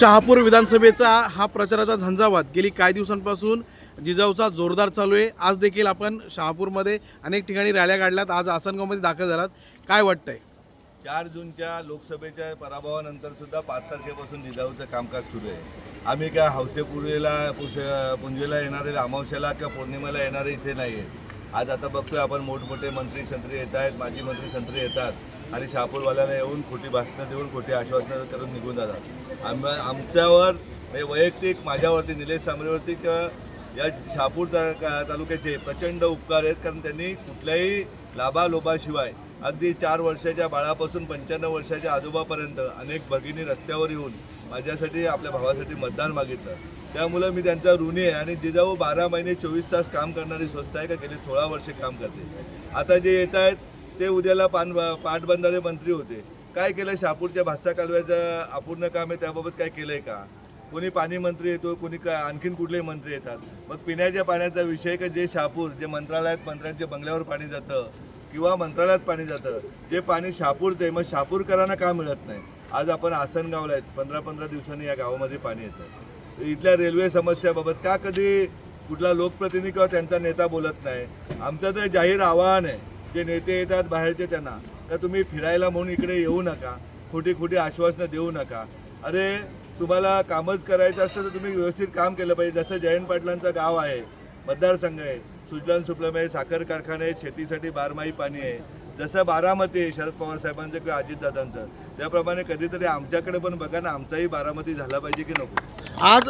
शहापूर विधानसभेचा हा प्रचाराचा झंझावात गेली काही दिवसांपासून जिजाऊचा जोरदार चालू आहे. आज देखील आपण शहापूरमध्ये अनेक ठिकाणी रॅल्या काढल्यात. आज आसनगावमध्ये दाखल झालात. काय वाटतंय? चार जूनच्या लोकसभेच्या पराभवानंतर सुद्धा पाच तारखेपासून जिजाऊचं कामकाज सुरू आहे. आम्ही काय हौसेपुरेला पुष पुंजेला येणारे अमावस्याला किंवा पौर्णिमेला येणारे इथे नाही आहेत आज आता बघतोय आपण मोठमोठे मंत्री संत्री येत आहेत माजी मंत्री संत्री येतात. आणि शहापूरवाल्याला येऊन खोटी भाषणं देऊन खोटी आश्वासनं करून निघून जातात. आम आमच्यावर म्हणजे वैयक्तिक माझ्यावरती निलेश सांबरेवरती किंवा या शहापूर ता- तालुक्याचे प्रचंड उपकार आहेत कारण त्यांनी कुठल्याही लाभालोभाशिवाय अगदी चार वर्षाच्या बाळापासून पंच्याण्णव वर्षाच्या आजोबापर्यंत अनेक भगिनी रस्त्यावर येऊन माझ्यासाठी आपल्या भावासाठी मतदान मागितलं. त्यामुळं मी त्यांचा ऋणी आहे आणि जिजाऊ बारा महिने चोवीस तास काम करणारी संस्था आहे का गेली सोळा वर्षे काम करते. आता जे येत आहेत ते उद्याला पान पाटबंधारे मंत्री होते. काय केलं शहापूरच्या भातसा कालव्याचं अपूर्ण काम आहे त्याबाबत काय केलं आहे का? कोणी पाणी मंत्री येतो कोणी का आणखीन कुठलेही मंत्री येतात. मग पिण्याच्या पाण्याचा विषय का जे शहापूर जे मंत्रालयात मंत्र्यांच्या बंगल्यावर पाणी जातं किंवा मंत्रालयात पाणी जातं जे पाणी शहापूरचं आहे मग शहापूरकरांना का मिळत नाही? आज आपण आसनगावला आहेत पंधरा पंधरा दिवसांनी या गावामध्ये पाणी येतं. इथल्या रेल्वे समस्याबाबत का कधी कुठला लोकप्रतिनिधी किंवा त्यांचा नेता बोलत नाही? आमचं तर जाहीर आवाहन आहे. जे नेते येतात बाहेरचे त्यांना का तुम्ही फिरायला म्हणून इकडे येऊ नका? खोटी खोटी आश्वासनं देऊ नका? अरे तुम्हाला कामच करायचं असतं तर तुम्ही व्यवस्थित काम केलं पाहिजे. जसं जयंत पाटलांचं गाव आहे मतदारसंघ आहे सुजलान सुप्लम आहे साखर कारखाने आहेत शेतीसाठी बारमाही पाणी आहे. जसं बारामती आहे शरद पवार साहेबांचं किंवा अजितदादांचं. त्याप्रमाणे कधीतरी आमच्याकडे पण बघा ना आमचाही बारामती झाला पाहिजे की नको? आज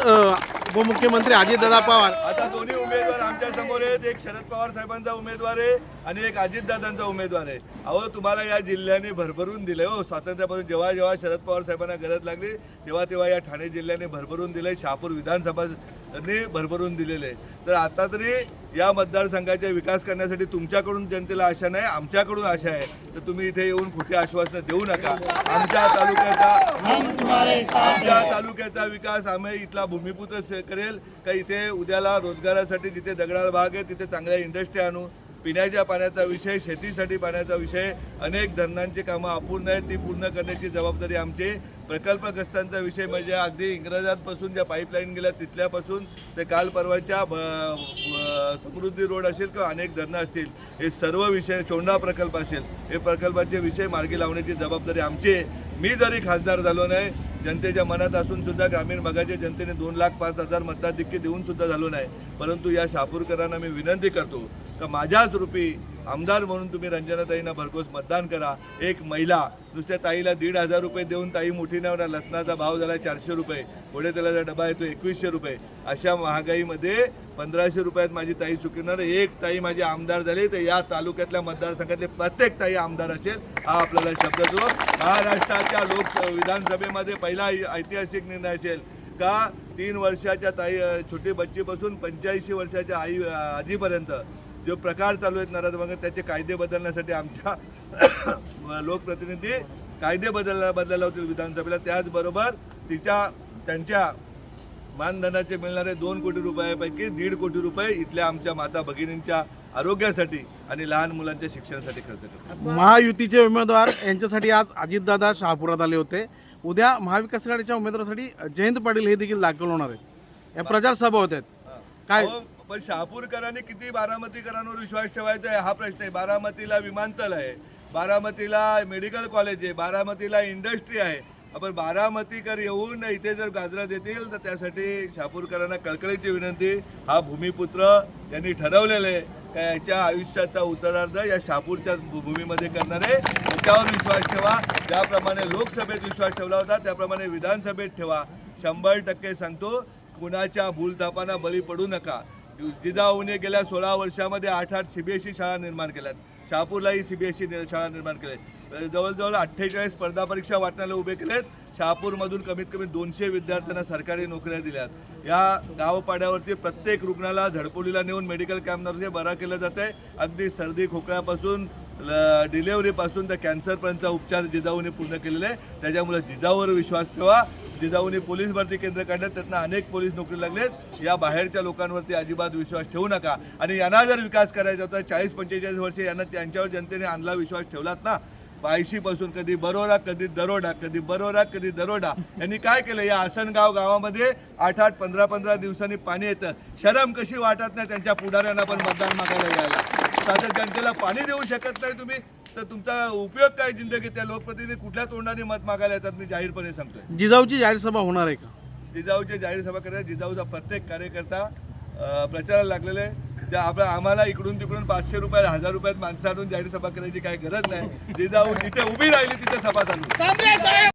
उपमुख्यमंत्री अजितदादा पवार. आता दोन्ही उमेदवार आमच्यासमोर आहेत. एक शरद पवार साहेबांचा उमेदवार आहे आणि एक अजितदादांचा उमेदवार आहे. अहो तुम्हाला या जिल्ह्याने भरभरून दिलंय हो. स्वातंत्र्यापासून जेव्हा जेव्हा शरद पवार साहेबांना गरज लागली तेव्हा तेव्हा या ठाणे जिल्ह्याने भरभरून दिलंय. शहापूर विधानसभा त्यांनी भरभरून दिलेले आहे. तर आता तरी या मतदारसंघाचा विकास करण्यासाठी तुमच्याकडून जनतेला आशा नाही आमच्याकडून आशा आहे. तर तुम्ही इथे येऊन कुठे आश्वासनं देऊ नका. आमच्या तालुक्याचा आमच्या तालुक्याचा विकास आम्ही इथला भूमिपुत्र स- करेल का इथे उद्याला रोजगारासाठी जिथे दगडाळ भाग आहे तिथे चांगल्या इंडस्ट्री आणू. पिण्याच्या पाण्याचा विषय शेतीसाठी पाण्याचा विषय अनेक धरणांची कामं अपूर्ण आहेत ती पूर्ण करण्याची जबाबदारी आमची प्रकल्पग्रस्तांचा विषय म्हणजे अगदी इंग्रजांपासून ज्या पाईपलाईन गेल्या तिथल्यापासून ते काल परवाच्या ब- समृद्धी रोड असेल किंवा अनेक धरणं असतील हे सर्व विषय चोंडा प्रकल्प असेल हे प्रकल्पाचे विषय मार्गी लावण्याची जबाबदारी आमची आहे. मी जरी खासदार झालो नाही जनतेच्या मनात असून सुद्धा ग्रामीण भागाच्या जनतेने दोन लाख पाच हजार मतदार देऊन सुद्धा झालो नाही. परंतु या शापूरकरांना मी विनंती करतो का माझ्याच रूपी आमदार म्हणून तुम्ही रंजनाताईंना भरघोस मतदान करा. एक महिला नुसत्या ताईला दीड हजार रुपये देऊन ताई मोठी नाही होणार. लसणाचा भाव झाला चारशे रुपये. पुढे तेलाचा डबा येतो एकवीसशे रुपये. अशा महागाईमध्ये पंधराशे रुपयात माझी ताई चुकणार. एक ताई माझी आमदार झाली तर या तालुक्यातल्या मतदारसंघातले प्रत्येक ताई आमदार असेल हा आपल्याला शब्द जो महाराष्ट्राच्या लोक विधानसभेमध्ये पहिला ऐतिहासिक निर्णय असेल का? तीन वर्षाच्या ताई छोटी बच्चीपासून पंच्याऐंशी वर्षाच्या आई आजीपर्यंत. जो प्रकार चालू आहेत नराधमांग त्याचे कायदे बदलण्यासाठी आमच्या लोकप्रतिनिधी कायदे बदलला बदलायला होतील विधानसभेला. त्याचबरोबर तिच्या त्यांच्या मानधनाचे मिळणारे दोन कोटी रुपयापैकी दीड कोटी रुपये इथल्या आमच्या माता भगिनींच्या आरोग्यासाठी आणि लहान मुलांच्या शिक्षणासाठी खर्च करतात. महायुतीचे उमेदवार यांच्यासाठी आज अजितदादा शहापुरात आले होते. उद्या महाविकास आघाडीच्या उमेदवारासाठी जयंत पाटील हे देखील दाखल होणार आहेत. या प्रचार सभा होत आहेत. काय? पण शहापूरकरांनी किती बारामतीकरांवर विश्वास ठेवायचा आहे? हा प्रश्न आहे. बारामतीला विमानतळ आहे. बारामतीला मेडिकल कॉलेज आहे. बारामतीला इंडस्ट्री आहे. आपण बारामतीकर येऊन इथे जर गाजरा देतील तर त्यासाठी शहापूरकरांना कळकळीची विनंती. हा भूमिपुत्र यांनी ठरवलेलं आहे. का याच्या आयुष्याचा उत्तरार्ध या शहापूरच्या भू- भूमीमध्ये करणार आहे. त्याच्यावर विश्वास ठेवा. ज्याप्रमाणे लोकसभेत विश्वास ठेवला होता त्याप्रमाणे विधानसभेत ठेवा. शंभर टक्के सांगतो कुणाच्या भूलथापांना बळी पडू नका. जिजाऊने गेल्या सोळा वर्षामध्ये आठ आठ सी बी एस ई शाळा निर्माण केल्यात. शहापूरलाही ई शाळा निर्माण केल्या जवळजवळ अठ्ठेचाळीस स्पर्धा परीक्षा वाटण्याला उभे केलेत. शहापूरमधून कमीत कमी दोनशे विद्यार्थ्यांना सरकारी नोकऱ्या दिल्यात. या गावपाड्यावरती प्रत्येक रुग्णाला झडपोलीला नेऊन मेडिकल कॅम्पमध्ये बरा केलं जातं आहे अगदी सर्दी खोकल्यापासून ल- डिलेवरीपासून त्या कॅन्सरपर्यंतचा उपचार जिजाऊने पूर्ण केलेले आहे. त्याच्यामुळे जिजाऊवर विश्वास ठेवा. जिजाऊने पोलीस भरती केंद्र काढलं त्यातनं अनेक पोलीस नोकरी लागलेत. या बाहेरच्या लोकांवरती अजिबात विश्वास ठेवू नका. आणि यांना जर विकास करायचा होता चाळीस पंचेचाळीस वर्षे यांना त्यांच्यावर जनतेने आणला विश्वास ठेवलात ना पायशीपासून कधी बरोडा कधी दरोडा कधी बरोडा कधी दरोडा. यांनी काय केलं? या आसनगाव गावामध्ये आठ आठ पंधरा पंधरा दिवसांनी पाणी येतं. शरम कशी वाटत नाही त्यांच्या पुढाऱ्यांना पण मतदान मागायला यायला. आता जनतेला पाणी देऊ शकत नाही तुम्ही? तर तुमचा उपयोग काय जिंदगी त्या लोकप्रतिनिधी कुठल्या तोंडाने मत मागायला येतात मी जाहीरपणे सांगतोय. जिजाऊची जाहीर सभा होणार आहे का? जिजाऊचे जाहीर सभा करतात जिजाऊचा प्रत्येक कार्यकर्ता प्रचाराला लागलेला आहे. त्या आपल्या आम्हाला इकडून तिकडून पाचशे रुपयात हजार रुपयात माणसं आणून जाहीर सभा करायची काही गरज नाही. जिजाऊ जिथे उभी राहिली तिथे सभा चालू